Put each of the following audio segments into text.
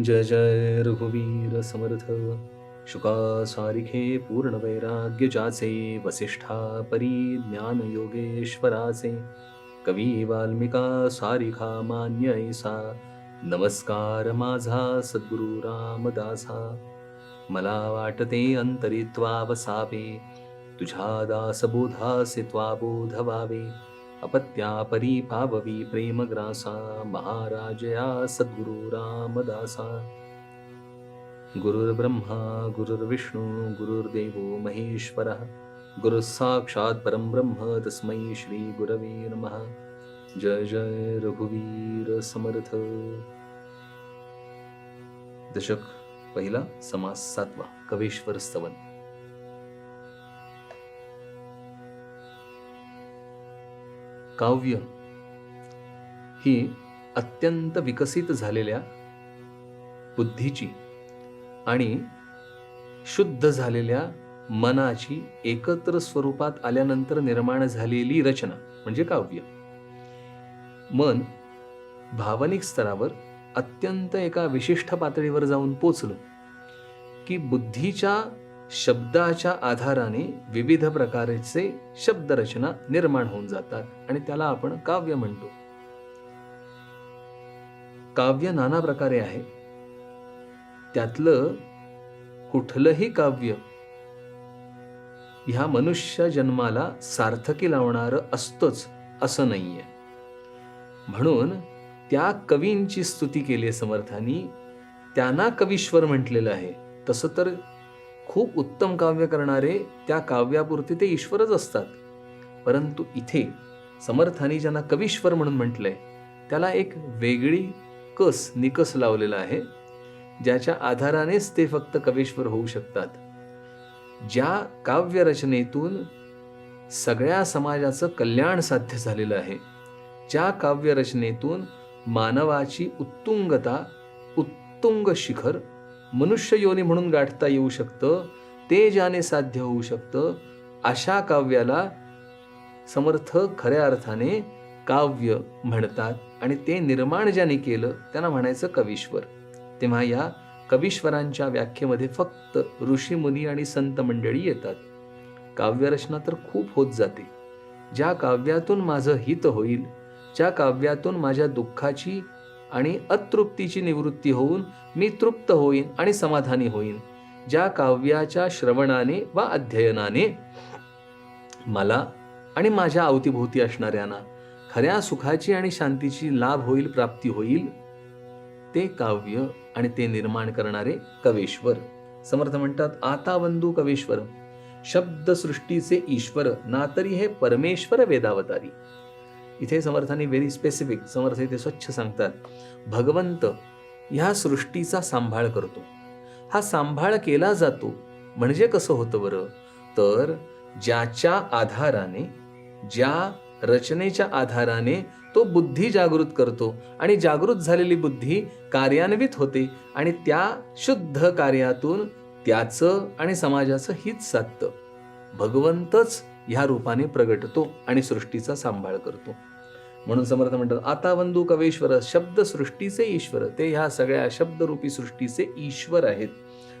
जय जय रघुवीर समर्थ। शुका सारिखे पूर्ण वैराग्य वसिष्ठा परी ज्ञानयोगेश्वराचे कवी वाल्मिका सारिखा मान्य ऐसा। नमस्कार माझा सद्गुरु रामदासा। मला वाटते अंतरित्वा वसावे तुझ्या दासबोधासे त्वा अपत्या परी पाववी प्रेमग्रासा महाराजया सद्गुरु रामदासा। गुरुर्ब्रह्मा गुरुर्विष्णू गुरुर्देवो महेश्वरः। गुरुः साक्षात् परं ब्रह्म तस्मै श्री गुरवे नमः। जय जय रघुवीर समर्थ। दशक पहिला समास सातवा कवेश्वर स्तवन। काव्य ही अत्यंत विकसित झालेल्या बुद्धीची आणि शुद्ध झालेल्या मनाची एकत्र स्वरूपात आल्यानंतर निर्माण झालेली रचना म्हणजे काव्य. मन भावनिक स्तरावर अत्यंत एका विशिष्ट पातळीवर जाऊन पोचलं की बुद्धीच्या शब्दाच्या आधाराने विविध प्रकारचे शब्दरचना निर्माण होऊन जातात आणि त्याला आपण काव्य म्हणतो. काव्य नाना प्रकारे आहे. त्यातलं कुठलंही काव्य ह्या मनुष्य जन्माला सार्थकी लावणारं असतंच असं नाहीये. म्हणून त्या कवींची स्तुती केली समर्थांनी. त्यांना कवीश्वर म्हटलेलं आहे. तसं तर खूप उत्तम काव्य करणारे त्या काव्यापुरते ते ईश्वरच असतात. परंतु इथे समर्थानी ज्यांना कवीश्वर म्हणून म्हटलंय त्याला एक वेगळी कस निकस लावलेला आहे ज्याच्या आधारानेच ते फक्त कवीश्वर होऊ शकतात. ज्या काव्यरचनेतून सगळ्या समाजाचं कल्याण साध्य झालेलं आहे ज्या काव्यरचनेतून मानवाची उत्तुंगता उत्तुंग शिखर मनुष्य योनी म्हणून गाठता येऊ शकतं ते ज्याने साध्य होऊ शकतं अशा काव्याला समर्थ खऱ्या अर्थाने काव्य म्हणतात. आणि ते निर्माण ज्याने केलं त्यांना म्हणायचं कवीश्वर. तेव्हा या कवीश्वरांच्या व्याख्येमध्ये फक्त ऋषीमुनी आणि संत मंडळी येतात. काव्यरचना तर खूप होत जाते. ज्या काव्यातून माझं हित होईल ज्या काव्यातून माझ्या दुःखाची आणि अतृप्तीची निवृत्ती होऊन मी तृप्त होईन आणि समाधानी होईन. ज्या काव्याच्या श्रवणाने वा अध्ययनाने मला आणि माझ्या अवतीभोवती असणाऱ्यांना खऱ्या सुखाची आणि शांतीची लाभ होईल प्राप्ती होईल ते काव्य आणि ते निर्माण करणारे कवेश्वर. समर्थ म्हणतात आता बंधू कवेश्वर शब्दसृष्टीचे ईश्वर ना तरी हे परमेश्वर वेदावतारी. इथे समर्थांनी व्हेरी स्पेसिफिक समर्थ इथे स्वच्छ सांगतात. भगवंत ह्या सृष्टीचा सांभाळ करतो. हा सांभाळ केला जातो. म्हणजे कसं होतं बरं? तर ज्याच्या आधाराने ज्या रचनेच्या आधाराने तो बुद्धी जागृत करतो आणि जागृत झालेली बुद्धी कार्यान्वित होते आणि त्या शुद्ध कार्यातून त्याचं आणि समाजाचं हित साधतं. भगवंतच ह्या रूपाने प्रगटतो आणि सृष्टीचा सांभाळ करतो. म्हणून समर्थ म्हणतात आता बंधू कवेश्वर शब्द सृष्टीचे ईश्वर ते ह्या सगळ्या शब्दरूपी सृष्टीचे ईश्वर आहेत.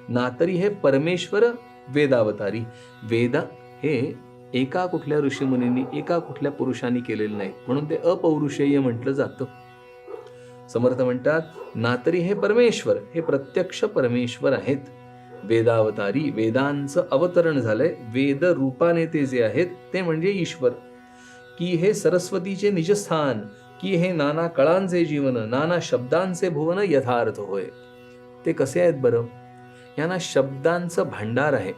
ना तरी हे परमेश्वर वेदावतारी. वेद हे एका कुठल्या ऋषीमुनींनी एका कुठल्या पुरुषांनी केलेले नाही म्हणून ते अपौरुषेय म्हटलं जातं. समर्थ म्हणतात ना तरी हे परमेश्वर हे प्रत्यक्ष परमेश्वर आहेत. वेदावतारी वेदांचं अवतरण झालंय. वेद रूपाने ते जे आहेत ते म्हणजे ईश्वर. की हे सरस्वतीचे निजस्थान की हे नाना कळांचे जीवन नाना शब्दांचे भुवन यथार्थ होय. ते कसे आहेत बरं? यांना शब्दांचं भांडार आहे.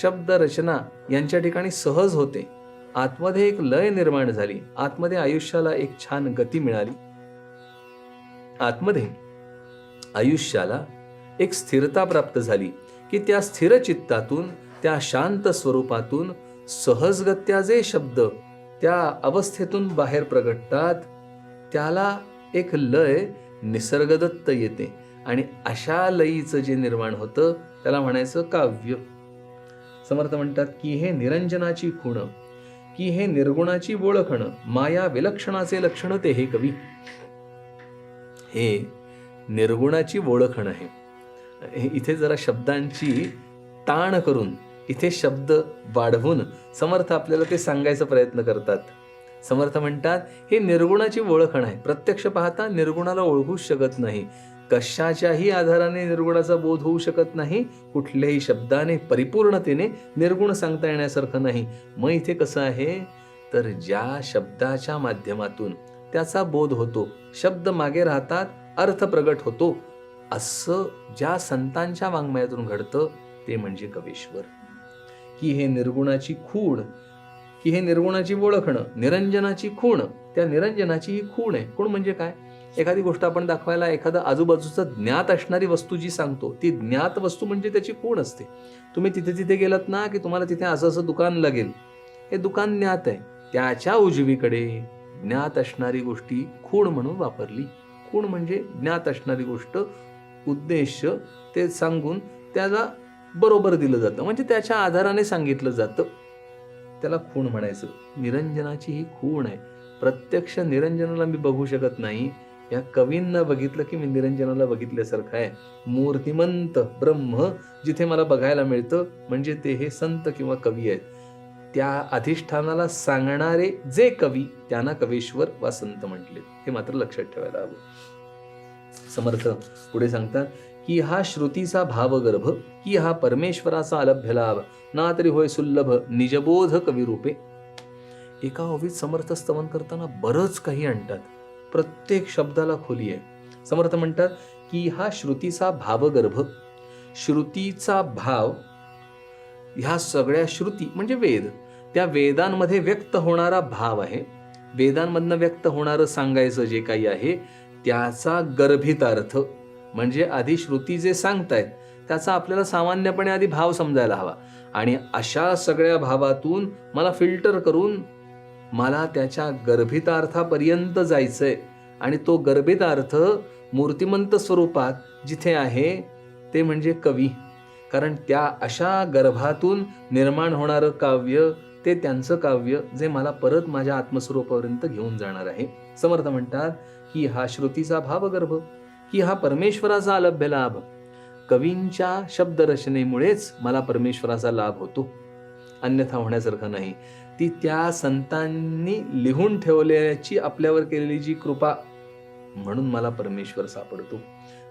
शब्द रचना यांच्या ठिकाणी सहज होते. आतमध्ये एक लय निर्माण झाली. आतमध्ये आयुष्याला एक छान गती मिळाली. आतमध्ये आयुष्याला एक स्थिरता प्राप्त झाली की त्या स्थिर चित्तातून त्या शांत स्वरूपातून सहजगत्या जे शब्द त्या अवस्थेतून बाहेर प्रगटतात. त्याला एक लय निसर्गदत्त येते आणि अशा लयीचं जे निर्माण होतं त्याला म्हणायचं काव्य. समर्थ म्हणतात की हे निरंजनाची खूण की हे निर्गुणाची ओळखण माया विलक्षणाचे लक्षण ते हे कवी. हे निर्गुणाची ओळखण आहे. हे- इथे जरा शब्दांची ताण करून इथे शब्द वाढवून समर्थ आपल्याला ते सांगायचा प्रयत्न करतात. समर्थ म्हणतात हे निर्गुणाची ओळखण आहे प्रत्यक्ष पाहता निर्गुणाला ओळखूच शकत नाही. कशाच्याही आधाराने निर्गुणाचा बोध होऊ शकत नाही. कुठल्याही शब्दाने परिपूर्णतेने निर्गुण सांगता येण्यासारखं नाही. मग इथे कसं आहे? तर ज्या शब्दाच्या माध्यमातून त्याचा बोध होतो शब्द मागे राहतात अर्थ प्रगट होतो असं ज्या संतांच्या वाङ्मयातून घडतं ते म्हणजे कवेश्वर. की हे निर्गुणाची खूण की हे निर्गुणाची ओळखणं निरंजनाची खूण त्या निरंजनाची ही खूण आहे. खूण म्हणजे काय? एखादी गोष्ट आपण दाखवायला एखादं आजूबाजूचं ज्ञात असणारी वस्तू जी सांगतो ती ज्ञात वस्तू म्हणजे त्याची खूण असते. तुम्ही तिथे तिथे गेलात ना की तुम्हाला तिथे असं असं दुकान लागेल. हे दुकान ज्ञात आहे. त्याच्या उजवीकडे ज्ञात असणारी गोष्टी खूण म्हणून वापरली. खूण म्हणजे ज्ञात असणारी गोष्ट उद्देश ते सांगून त्याला बरोबर दिलं जातं. म्हणजे त्याच्या आधाराने सांगितलं जातं. त्याला खूण म्हणायचं. निरंजनाची ही खूण आहे. प्रत्यक्ष निरंजनाला मी बघू शकत नाही. या कवींना बघितलं की मी निरंजनाला बघितल्यासारखं आहे. मूर्तिमंत ब्रह्म जिथे मला बघायला मिळतं म्हणजे ते हे संत किंवा कवी आहेत. त्या अधिष्ठानाला सांगणारे जे कवी त्यांना कवीश्वर वा संत म्हटले हे मात्र लक्षात ठेवायला हवं. समर्थ पुढे सांगतात की हा श्रुतीचा भावगर्भ की हा परमेश्वराचा अलभ्य लाभ ना तरी होय सुल्लभ निजबोध कविरूपे. एका ओवीत समर्थ स्तवन करताना बरंच काही आणतात. प्रत्येक शब्दाला खोली आहे. समर्थ म्हणतात की हा श्रुतीचा भावगर्भ श्रुतीचा भाव ह्या सगळ्या श्रुती म्हणजे वेद त्या वेदांमध्ये व्यक्त होणारा भाव आहे. वेदांमधनं व्यक्त होणारं सांगायचं जे काही आहे त्याचा गर्भित अर्थ म्हणजे आधी श्रुती जे सांगतायत त्याचा आपल्याला सामान्यपणे आधी भाव समजायला हवा. आणि अशा सगळ्या भावातून मला फिल्टर करून मला त्याच्या गर्भितार्थापर्यंत जायचंय. आणि तो गर्भितार्थ मूर्तिमंत स्वरूपात जिथे आहे ते म्हणजे कवी. कारण त्या अशा गर्भातून निर्माण होणारं काव्य ते त्यांचं काव्य जे मला परत माझ्या आत्मस्वरूपापर्यंत घेऊन जाणार आहे. समर्थ म्हणतात की हा श्रुतीचा भावगर्भ. की हा परमेश्वराचा अलभ्य लाभ. कवींच्या शब्दरचनेमुळेच मला परमेश्वराचा लाभ होतो. अन्यथा होण्यासारखं नाही. ती त्या संतांनी लिहून ठेवल्याची आपल्यावर केलेली जी कृपा म्हणून मला परमेश्वर सापडतो.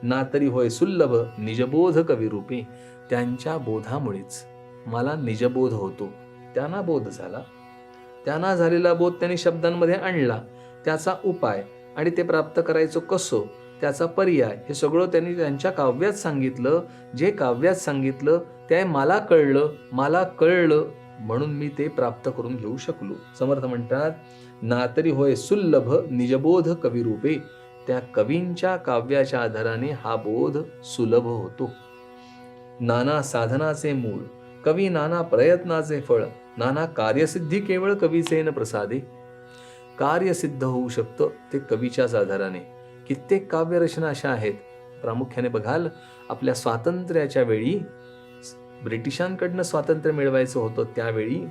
ना तरी होय सुल्लभ निजबोध कविरूपे त्यांच्या बोधामुळेच मला निजबोध होतो. त्यांना बोध झाला. त्यांना झालेला बोध त्यांनी शब्दांमध्ये आणला. त्याचा उपाय आणि ते प्राप्त करायचं कसं त्याचा पर्याय. हे सगळं त्यांनी त्यांच्या काव्यात सांगितलं. जे काव्यात सांगितलं ते मला कळलं मला कळलं म्हणून मी ते प्राप्त करून घेऊ शकलो. समर्थ म्हणतात ना तरी होय सुल्लभ निजबोध कविरूपे. त्या कवींच्या काव्याच्या आधाराने हा बोध सुलभ होतो. नाना साधनाचे मूळ कवी नाना प्रयत्नाचे फळ नाना कार्यसिद्धी केवळ कवीचे न प्रसादे. कार्य सिद्ध होऊ शकतं ते कवीच्याच आधाराने. कित्येक काव्यरचना अशा आहेत. प्रामुख्याने बघाल आपल्या स्वातंत्र्याच्या वेळी ब्रिटिशांकडनं स्वातंत्र्य मिळवायचं होतं त्यावेळी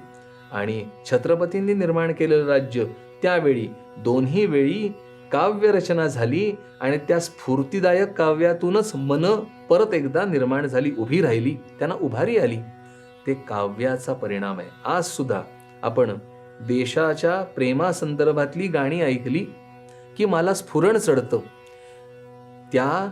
आणि छत्रपतींनी निर्माण केलेलं राज्य त्यावेळी. दोन्ही वेळी काव्यरचना झाली आणि त्या स्फूर्तिदायक काव्यातूनच मन परत एकदा निर्माण झाली उभी राहिली त्यांना उभारी आली. ते काव्याचा परिणाम आहे. आज सुद्धा आपण देशाच्या प्रेमासंदर्भातली गाणी ऐकली की मला स्फुरण चढतं. त्या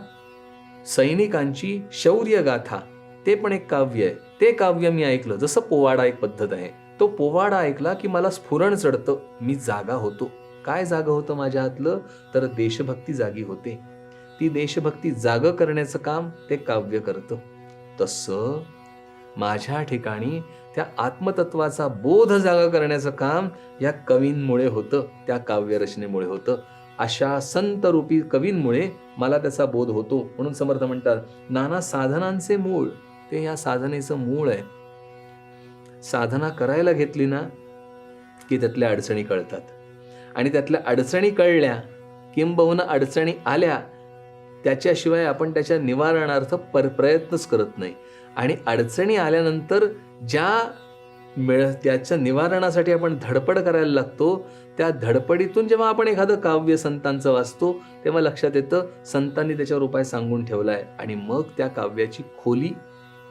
सैनिकांची शौर्य गाथा ते पण एक काव्य आहे. ते काव्य मी ऐकलं. जसं पोवाडा एक पद्धत आहे. तो पोवाडा ऐकला की मला स्फुरण चढतं. मी जागा होतो. काय जागा होतं माझ्या हातलं? तर देशभक्ती जागी होते. ती देशभक्ती जाग करण्याचं काम ते काव्य करतं. तसं माझ्या ठिकाणी त्या आत्मतत्वाचा बोध जागा करण्याचं काम या कवींमुळे होतं. त्या काव्यरचनेमुळे होतं. अशा संतरूपी कवींमुळे मला त्याचा बोध होतो. म्हणून समर्थ म्हणतात नाना साधनांचे मूळ ते या साधनेचं मूळ आहे. साधना करायला घेतली ना की त्यातल्या अडचणी कळतात. आणि त्यातल्या अडचणी कळल्या किंबहुना अडचणी आल्या त्याच्याशिवाय आपण त्याच्या निवारणार्थ पर प्रयत्नच करत नाही. आणि अडचणी आल्यानंतर ज्या मिळ त्याच्या निवारणासाठी आपण धडपड करायला लागतो. त्या धडपडीतून जेव्हा आपण एखादं काव्य संतांचं वाचतो तेव्हा लक्षात येतं संतांनी त्याच्यावर उपाय सांगून ठेवलाय. आणि मग त्या काव्याची खोली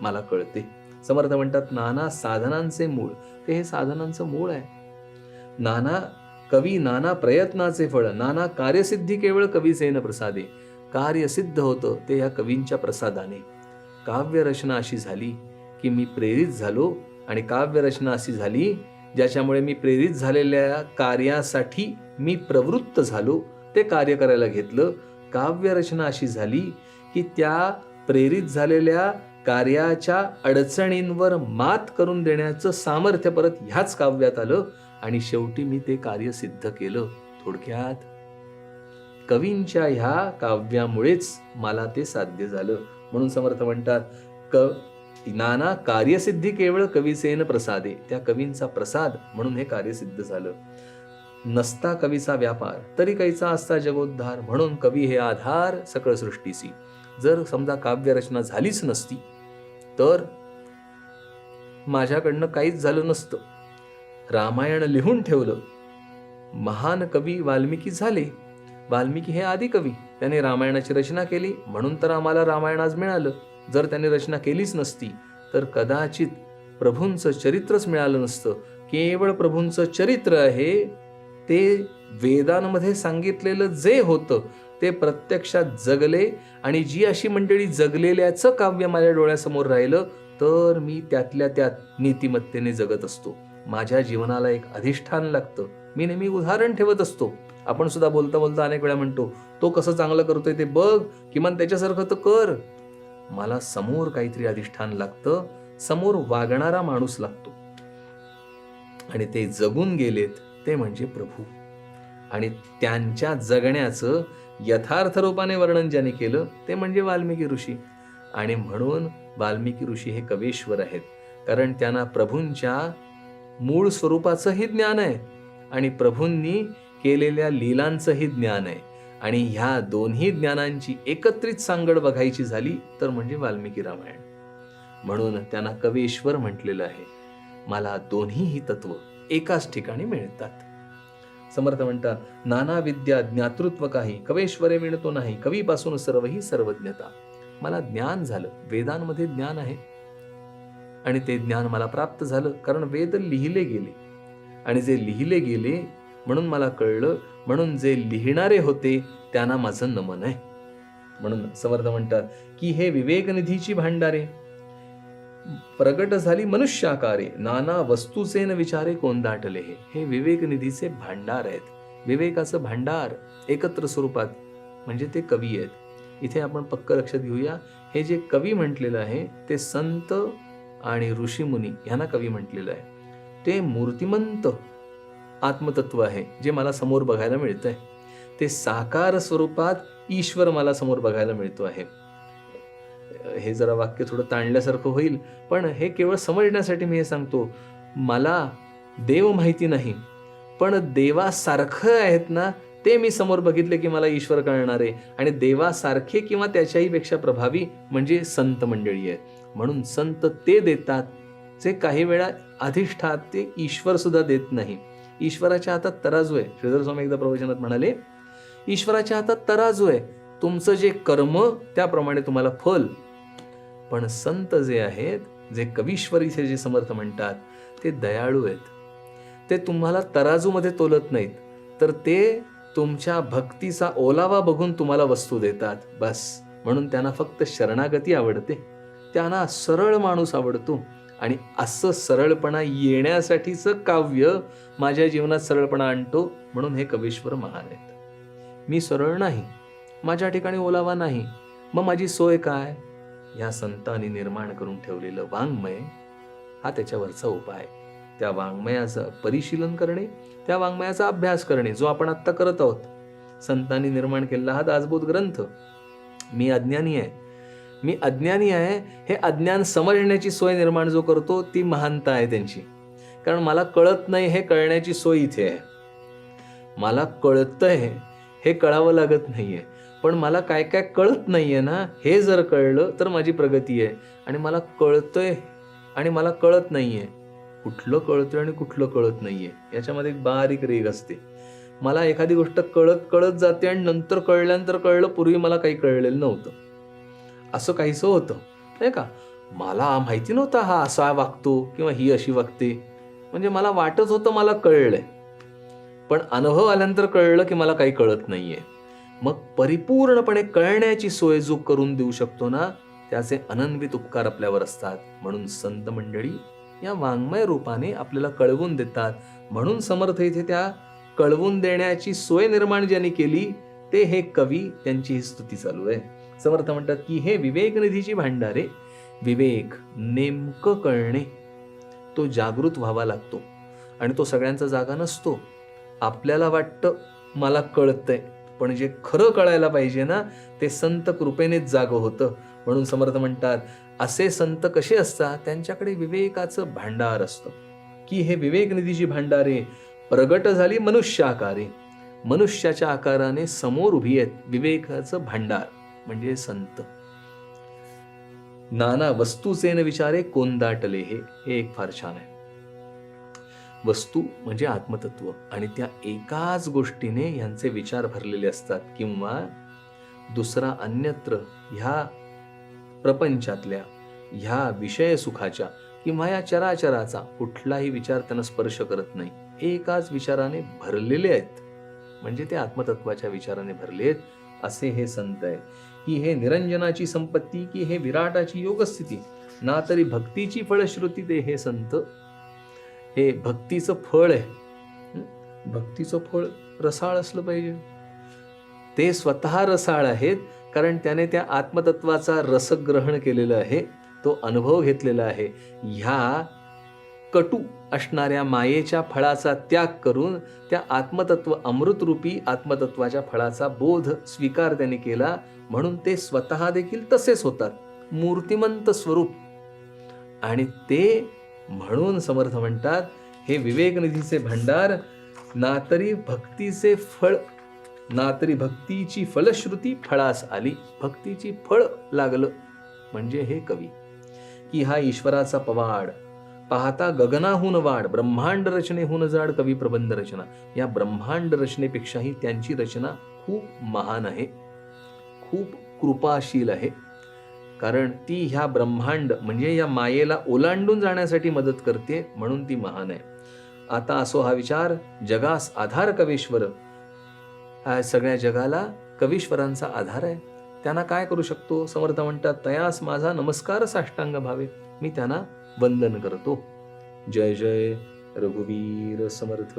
मला कळते. समर्थ म्हणतात नाना साधनांचे मूळ. ते हे साधनांचं मूळ आहे. नाना कवी नाना प्रयत्नाचे फळ नाना कार्यसिद्धी केवळ कवीसेन प्रसादे. कार्यसिद्ध होतं ते या कवींच्या प्रसादाने. काव्यरचना अशी झाली की मी प्रेरित झालो आणि काव्यरचना अशी झाली ज्याच्यामुळे मी प्रेरित झालेल्या कार्यासाठी मी प्रवृत्त झालो. ते कार्य करायला घेतलं. काव्यरचना अशी झाली की त्या प्रेरित झालेल्या कार्याच्या अडचणींवर मात करून देण्याचं सामर्थ्य परत ह्याच काव्यात आलं आणि शेवटी मी ते कार्य सिद्ध केलं. थोडक्यात कवींच्या ह्या काव्यामुळेच मला ते साध्य झालं. म्हणून समर्थ म्हणतात क नाना कार्यसिद्धी केवळ कवीसेन प्रसादे. त्या कवींचा प्रसाद म्हणून हे कार्यसिद्ध झालं. नसता कवीचा व्यापार तरी कैचा असता जगोद्धार म्हणून कवी हे आधार सकळ सृष्टीसी. जर समजा काव्यरचना झालीच नसती तर माझ्याकडनं काहीच झालं नसतं. रामायण लिहून ठेवलं. महान कवी वाल्मिकी झाले. वाल्मिकी हे आदी कवी त्याने रामायणाची रचना केली म्हणून तर आम्हाला रामायण आज मिळालं. जर त्याने रचना केलीच नसती तर कदाचित प्रभूंचं चरित्रच मिळालं नसतं. केवळ प्रभूंचं चरित्र आहे ते वेदांमध्ये सांगितलेलं जे होतं ते प्रत्यक्षात जगले आणि जी अशी मंडळी जगलेल्याचं काव्य माझ्या डोळ्यासमोर राहिलं तर मी त्यातल्या त्यात नीतिमत्तेने जगत असतो. माझ्या जीवनाला एक अधिष्ठान लागतं. मी नेहमी उदाहरण ठेवत असतो. आपण सुद्धा बोलता बोलता अनेक वेळा म्हणतो तो कसं चांगलं करतोय ते बघ किमान त्याच्यासारखं तर कर. मला समोर काहीतरी अधिष्ठान लागतं समोर वागणारा माणूस लागतो. आणि ते जगून गेलेत ते म्हणजे प्रभू. आणि त्यांच्या जगण्याचं यथार्थ रूपाने वर्णन ज्याने केलं ते म्हणजे वाल्मिकी ऋषी. आणि म्हणून वाल्मिकी ऋषी हे कवेश्वर आहेत. कारण त्यांना प्रभूंच्या मूळ स्वरूपाचंही ज्ञान आहे आणि प्रभूंनी केलेल्या लीलांचंही ज्ञान आहे. आणि ह्या दोन्ही ज्ञानांची एकत्रित सांगड बघायची झाली तर म्हणजे वाल्मिकी रामायण. म्हणून त्यांना कवेश्वर म्हटलेलं आहे मला दोन्हीही तत्व एकाच ठिकाणी मिळतात. समर्थ म्हणतात नाना विद्या ज्ञातृत्व काही कवेश्वरे मिळतो नाही कवीपासून सर्व ही सर्वज्ञता. मला ज्ञान झालं वेदांमध्ये ज्ञान आहे. आणि ते ज्ञान मला प्राप्त झालं कारण वेद लिहिले गेले. आणि जे लिहिले गेले म्हणून मला कळलं म्हणून जे लिहिणारे होते त्यांना माझं नमन आहे. म्हणून समर्थ म्हणतात की हे विवेकनिधीची भांडारे प्रगट झाली मनुष्याकारे नाना वस्तूचे न विचारे कोंदाटले हे. हे विवेकनिधीचे भांडार आहेत. विवेकाचं भांडार एकत्र स्वरूपात म्हणजे ते कवी आहेत. इथे आपण पक्क लक्षात घेऊया. हे जे कवी म्हटलेलं आहे ते संत आणि ऋषीमुनी यांना कवी म्हटलेलं आहे. ते मूर्तिमंत आत्मतत्व आहे जे मला समोर बघायला मिळत आहे ते साकार स्वरूपात ईश्वर मला समोर बघायला मिळतो आहे. हे जरा वाक्य थोडं ताणल्यासारखं होईल पण हे केवळ समजण्यासाठी मी हे सांगतो. मला देव माहिती नाही पण देवासारखं आहेत ना ते मी समोर बघितले की मला ईश्वर कळणारे आणि देवासारखे किंवा त्याच्याहीपेक्षा प्रभावी म्हणजे संत मंडळी आहे म्हणून संत ते देतात जे काही वेळा अधिष्ठात ते ईश्वर सुद्धा देत नाही. ईश्वराच्या हातात तराजू आहे. श्रीधर स्वामी एकदा प्रवचनात म्हणाले ईश्वराच्या हातात तराजू आहे. तुमचं जे कर्म त्याप्रमाणे तुम्हाला फल. पण संत जे आहेत जे कवीश्वरीचे जे समर्थ म्हणतात ते दयाळू आहेत. ते तुम्हाला तराजूमध्ये तोलत नाहीत. तर ते तुमच्या भक्तीचा ओलावा बघून तुम्हाला वस्तू देतात. बस. म्हणून त्यांना फक्त शरणागती आवडते. त्यांना सरळ माणूस आवडतो. आणि असं सरळपणा येण्यासाठीचं काव्य माझ्या जीवनात सरळपणा आणतो म्हणून हे कवीश्वर महान आहेत. मी सरळ नाही माझ्या ठिकाणी ओलावा नाही मग माझी सोय काय? या संतांनी निर्माण करून ठेवलेलं वाङ्मय हा त्याच्यावरचा उपाय. त्या वाङ्मयाचं परिशीलन करणे त्या वाङ्मयाचा अभ्यास करणे जो आपण आत्ता करत आहोत. संतांनी निर्माण केलेला हा दासबोध ग्रंथ. मी अज्ञानी आहे मी अज्ञानी आहे हे अज्ञान समजण्याची सोय निर्माण जो करतो ती महानता आहे त्यांची. कारण मला कळत नाही हे कळण्याची सोय इथे आहे. मला कळतंय हे कळावं लागत नाहीये. पण मला काय काय कळत नाहीये ना हे जर कळलं तर माझी प्रगती आहे. आणि मला कळतंय आणि मला कळत नाहीये. कुठलं कळतंय आणि कुठलं कळत नाहीये. याच्यामध्ये एक बारीक रेग असते. मला एखादी गोष्ट कळत कळत जाते आणि नंतर कळल्यानंतर कळलं पूर्वी मला काही कळलेलं नव्हतं. असं काहीसं होतं. नाही का? मला माहिती नव्हता हा असा वागतो किंवा ही अशी वागते. म्हणजे मला वाटत होतं मला कळलंय. पण अनुभव आल्यानंतर कळलं की मला काही कळत नाहीये. मग परिपूर्णपणे कळण्याची सोय जो करून देऊ शकतो ना त्याचे अनन्वित उपकार आपल्यावर असतात. म्हणून संत मंडळी या वाङ्मय रूपाने आपल्याला कळवून देतात. म्हणून समर्थ इथे त्या कळवून देण्याची सोय निर्माण ज्यांनी केली ते हे कवी त्यांची ही स्तुती चालू आहे. समर्थ म्हणतात की हे विवेक निधीची भांडारे विवेक नेमकं कळणे तो जागृत व्हावा लागतो आणि तो सगळ्यांचा जागा नसतो. आपल्याला वाटतं मला कळतंय पण जे खरं कळायला पाहिजे ना ते संत कृपेनेच जागं होतं. म्हणून समर्थ म्हणतात असे संत कसे असतात? त्यांच्याकडे विवेकाचं भांडार असतं. की हे विवेक निधीची भांडारे प्रगट झाली मनुष्य आकारे मनुष्याच्या आकाराने समोर उभी आहेत विवेकाचं भांडार. म्हणजे संत. नाना वस्तूचे न विचारे कोंदाटले हे हे एक फार छान आहे. वस्तू म्हणजे आत्मतत्व आणि त्या एकाच गोष्टीने यांचे विचार भरलेले असतात किंवा दुसरा अन्यत्र ह्या प्रपंचातल्या ह्या विषय सुखाच्या किंवा या चराचराचा कुठलाही विचार त्यांना स्पर्श करत नाही. एकाच विचाराने भरलेले आहेत. म्हणजे ते आत्मतत्वाच्या विचाराने भरले आहेत असे हे संत आहे की हे निरंजनाची संपत्ती की हे विराटाची योगस्थिती. ना तरी भक्तीची फळश्रुती ते हे संत. हे भक्तीचं फळ आहे. भक्तीचं फळ रसाळ असलं पाहिजे. ते स्वतः रसाळ आहेत कारण त्याने त्या आत्मतत्वाचा रसग्रहण केलेलं आहे तो अनुभव घेतलेला आहे. ह्या कटू असणाऱ्या मायेच्या फळाचा त्याग करून त्या आत्मतत्व अमृतरूपी आत्मतत्वाच्या फळाचा बोध स्वीकार त्याने केला. म्हणून ते स्वतः देखील तसेच होतात. मूर्तिमंत स्वरूप. आणि ते म्हणून समर्थ म्हणतात हे विवेकनिधीचे भंडार ना तरी भक्तीचे फळ ना तरी भक्तीची फलश्रुती फळास आली. भक्तीची फळ लागलं. म्हणजे हे कवी की हा ईश्वराचा पवाड पाहता गगनाहून वाढ ब्रह्मांड रचनेहून जाड कवी प्रबंध रचना. या ब्रह्मांड रचनेपेक्षाही त्यांची रचना खूप महान आहे. खूप कृपाशील आहे. कारण ती ह्या ब्रह्मांड म्हणजे या मायेला ओलांडून जाण्यासाठी मदत करते म्हणून ती महान आहे. आता असो हा विचार जगास आधार कवीश्वर. सगळ्या जगाला कवीश्वरांचा आधार आहे. त्यांना काय करू शकतो? समर्थ म्हणतात तयास माझा नमस्कार साष्टांग भावे. मी त्यांना वंदन करतो. जय जय रघुवीर समर्थ.